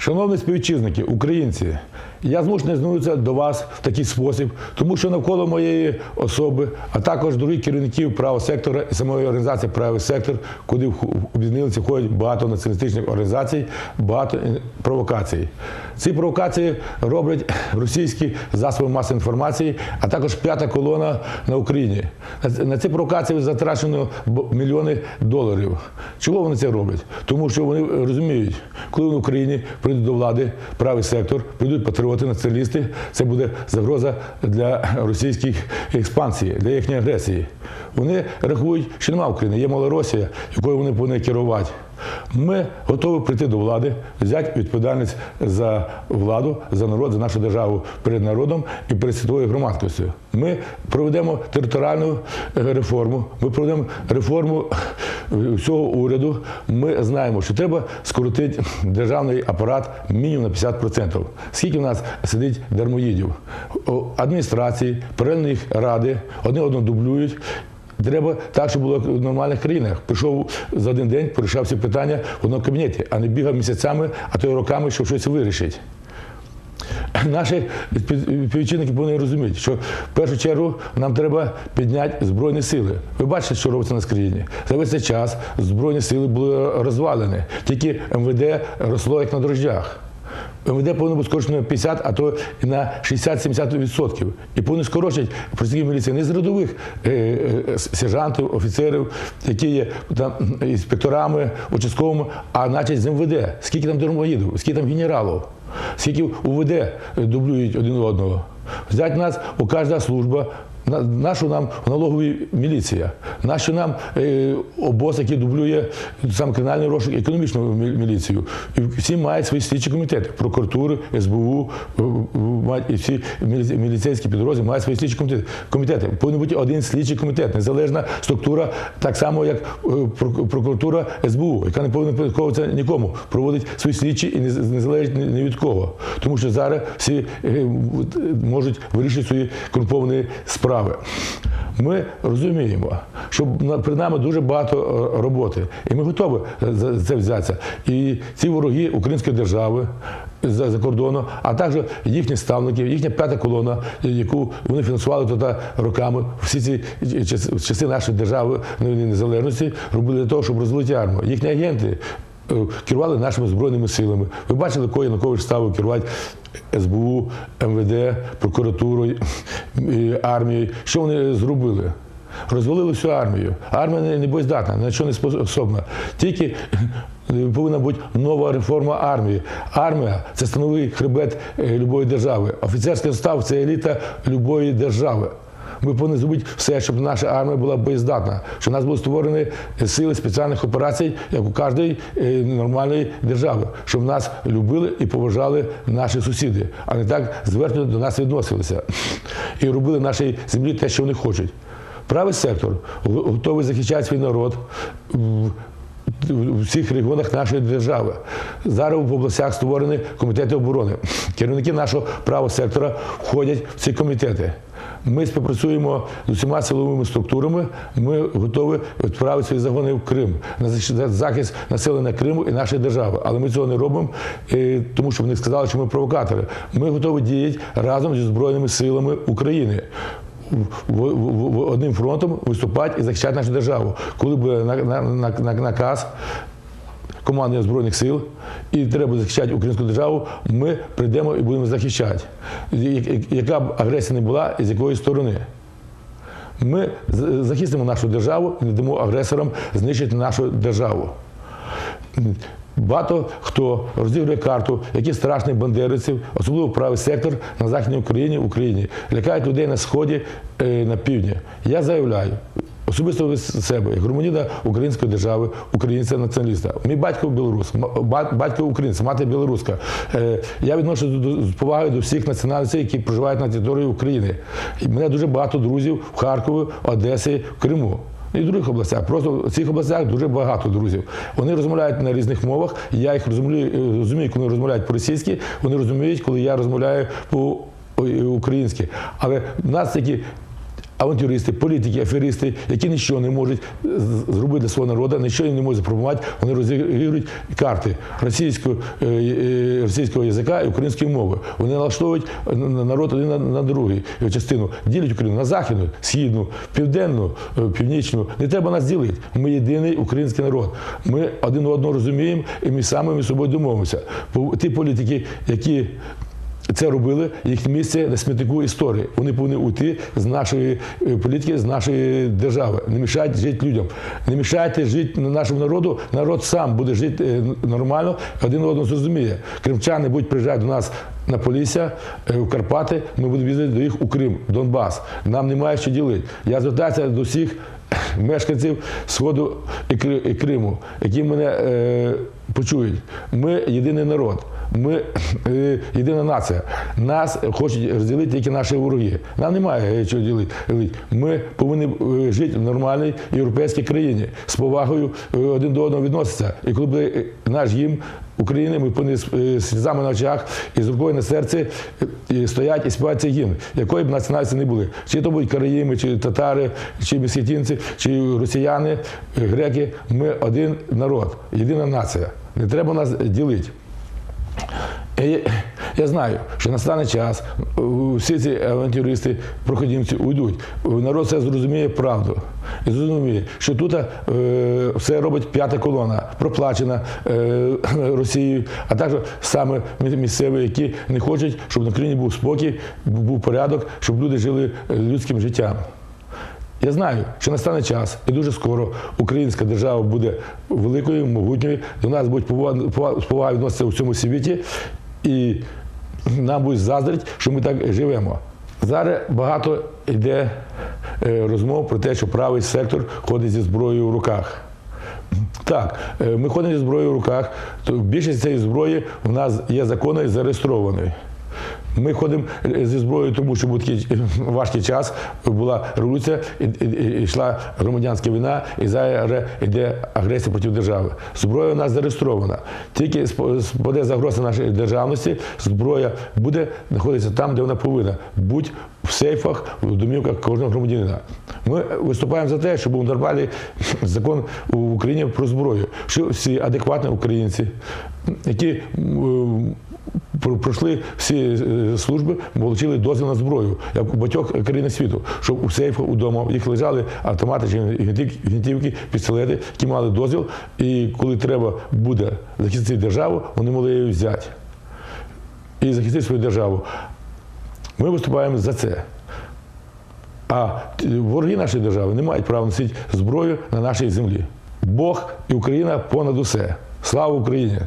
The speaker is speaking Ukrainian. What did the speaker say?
Шановні співвітчизники, українці, я змушений звернутися до вас в такий спосіб, тому що навколо моєї особи, а також других керівників правого сектора і самої організації правий сектор, куди об'єднилися входять багато націоналістичних організацій, багато е, провокацій. Ці провокації роблять російські засоби масової інформації, а також п'ята колона на Україні. На ці- провокації затрачено мільйони доларів. Чого вони це роблять? Тому що вони розуміють, коли в Україні прийдуть до влади правий сектор, прийдуть патріоти, націоналісти, це буде загроза для російських експансії, для їхньої агресії. Вони рахують, що немає України, є Малоросія, якою вони повинні керувати. Ми готові прийти до влади, взяти відповідальність за владу, за народ, за нашу державу перед народом і перед світовою громадськістю. Ми проведемо територіальну е, реформу, ми проведемо реформу всього уряду. Ми знаємо, що треба скоротити державний апарат мінімум на 50%. Скільки в нас сидить дармоїдів? Адміністрації, паралельні ради, одне одного дублюють. Треба так, щоб було в нормальних країнах. Прийшов за один день, порішав всі питання в одному кабінеті, а не бігав місяцями, а то й роками, щоб щось вирішити. Наші співвітчизники повинні розуміти, що в першу чергу нам треба підняти Збройні сили. Ви бачите, що робиться на країні. За весь цей час Збройні сили були розвалені. Тільки МВД росло як на дрожжах. МВД повинно бути скорочено на 50, а то і на 60-70%. І повинні скорочити працівників міліції не з рядових е, е, сержантів, офіцерів, які є там інспекторами, участковими, а значить з МВД. Скільки там дармоїдів, скільки там генералів, скільки УВД дублюють один одного. Взять нас у кожна служба. На- Нашу нам в налоговій міліція, нашу нам е, обоз, який дублює сам кримінальний розшук, економічну міліцію. І всі мають свої слідчі комітети. Прокуратури, СБУ, е, мають- і всі міліцейські підрозділи мають свої слідчі комітети. комітети. Повинен бути один слідчий комітет, незалежна структура, так само як е, прокуратура СБУ, яка не повинна підпорядковуватися нікому, проводить свої слідчі і не, залежить ні від кого. Тому що зараз всі е, можуть вирішити свої корумповані справи. Ми розуміємо, що перед нами дуже багато е, роботи, і ми готові за це взятися. І ці вороги української держави за, кордону, а також їхні ставники, їхня п'ята колона, яку вони фінансували туди роками. Всі ці часи, часи нашої держави ну, незалежності робили для того, щоб розвалити армію. Їхні агенти е, керували нашими збройними силами. Ви бачили, кого Янукович ставив керувати СБУ, МВД, прокуратурою, е, армією. Що вони зробили? Розвалили всю армію. Армія не- боєздатна, на що не способна. Тільки е, повинна бути нова реформа армії. Армія це становий хребет е, любої держави. Офіцерський состав це еліта любої держави. Ми повинні зробити все, щоб наша армія була боєздатна, щоб у нас були створені сили спеціальних операцій, як у кожної е, нормальної держави, щоб нас любили і поважали наші сусіди, а не так зверхньо до нас відносилися і робили нашій землі те, що вони хочуть. Правий сектор готовий захищати свій народ. у всіх регіонах нашої держави. Зараз в областях створені комітети оборони. Керівники нашого правого сектора входять в ці комітети. Ми співпрацюємо з усіма силовими структурами. Ми готові відправити свої загони в Крим на захист населення Криму і нашої держави. Але ми цього не робимо, тому що вони сказали, що ми провокатори. Ми готові діяти разом зі збройними силами України в- одним фронтом виступати і захищати нашу державу. Коли буде на, на, на, на- наказ командування Збройних сил і треба захищати українську державу, ми прийдемо і будемо захищати. Яка б агресія не була і з якої сторони. Ми захистимо нашу державу і не дамо агресорам знищити нашу державу. Багато хто розігрує карту, які страшні бандерівців, особливо правий сектор на Західній Україні, в Україні, лякають людей на сході, е, на півдні. Я заявляю. Особисто від себе, як громадянина української держави, українця націоналіста. Мій батько білорус, батько українець, мати білоруска. Е, Я відношуся з повагою до всіх національностей, які проживають на території України. І мене дуже багато друзів в Харкові, Одесі, в Криму. І в других областях. Просто в цих областях дуже багато друзів. Вони розмовляють на різних мовах. Я їх розумію, е, розумію, коли розмовляють по-російськи, вони розуміють, коли я розмовляю по-українськи. Але в нас такі авантюристи, політики, аферисти, які нічого не можуть зробити для свого народу, нічого не можуть запропонувати, вони розігрують карти російського, е, е, російського язика і української мови. Вони налаштовують на- народ один на, другий частину, ділять Україну на західну, східну, південну, е, північну. Не треба нас ділити. Ми єдиний український народ. Ми один одного розуміємо, і ми самі між собою домовимося. Ті політики, які це робили їхнє місце на смітнику історії. Вони повинні уйти з нашої е, політики, з нашої держави. Не мішайте жити людям. Не мішайте жити нашому народу. Народ сам буде жити е, нормально, один одного зрозуміє. Кримчани будуть приїжджати до нас на Полісся, е, в Карпати. Ми будемо їздити до їх у Крим, Донбас. Нам немає що ділити. Я звертаюся до всіх мешканців Сходу і Криму, які мене е, почують. Ми єдиний народ. Ми е, єдина нація. Нас хочуть розділити тільки наші вороги. Нам немає чого ділити. Ми повинні е, жити в нормальній європейській країні з повагою е, один до одного відноситися. І коли буде е, наш гімн України, ми повинні з е, сльозами на очах і з рукою на серці е, стоять і співають цей гімн, якої б національності не були. Чи то будуть караїми, чи татари, чи месхетінці, чи росіяни, е, греки. Ми один народ, єдина нація. Не треба нас ділити. Я, я знаю, що настане час, всі ці авантюристи, проходимці уйдуть. Народ це зрозуміє правду. І зрозуміє, що тут е, все робить п'ята колона, проплачена е, Росією, а також саме місцеві, які не хочуть, щоб на країні був спокій, був порядок, щоб люди жили е, людським життям. Я знаю, що настане час, і дуже скоро українська держава буде великою, могутньою, до нас будуть повага- відноситися у всьому світі, і нам будуть заздрити, що ми так живемо. Зараз багато йде е, розмов про те, що правий сектор ходить зі зброєю в руках. Так, е, ми ходимо зі зброєю в руках, то більшість цієї зброї у нас є законно зареєстрованою. Ми ходимо е, зі зброєю, тому що був такий е, важкий час, була революція, йшла громадянська війна, і зараз йде агресія проти держави. Зброя у нас зареєстрована. Тільки спаде загроза нашої державності, зброя буде знаходитися там, де вона повинна. Будь в сейфах, в домівках кожного громадянина. Ми виступаємо за те, щоб був нормальний закон в Україні про зброю, що всі адекватні українці, які пройшли всі е, служби, отримали дозвіл на зброю, як у багатьох країн світу, щоб у сейфах удома їх лежали автомати чи пістолети, які мали дозвіл, і коли треба буде захистити державу, вони могли її взяти і захистити свою державу. Ми виступаємо за це. А вороги нашої держави не мають права носити зброю на нашій землі. Бог і Україна понад усе. Слава Україні!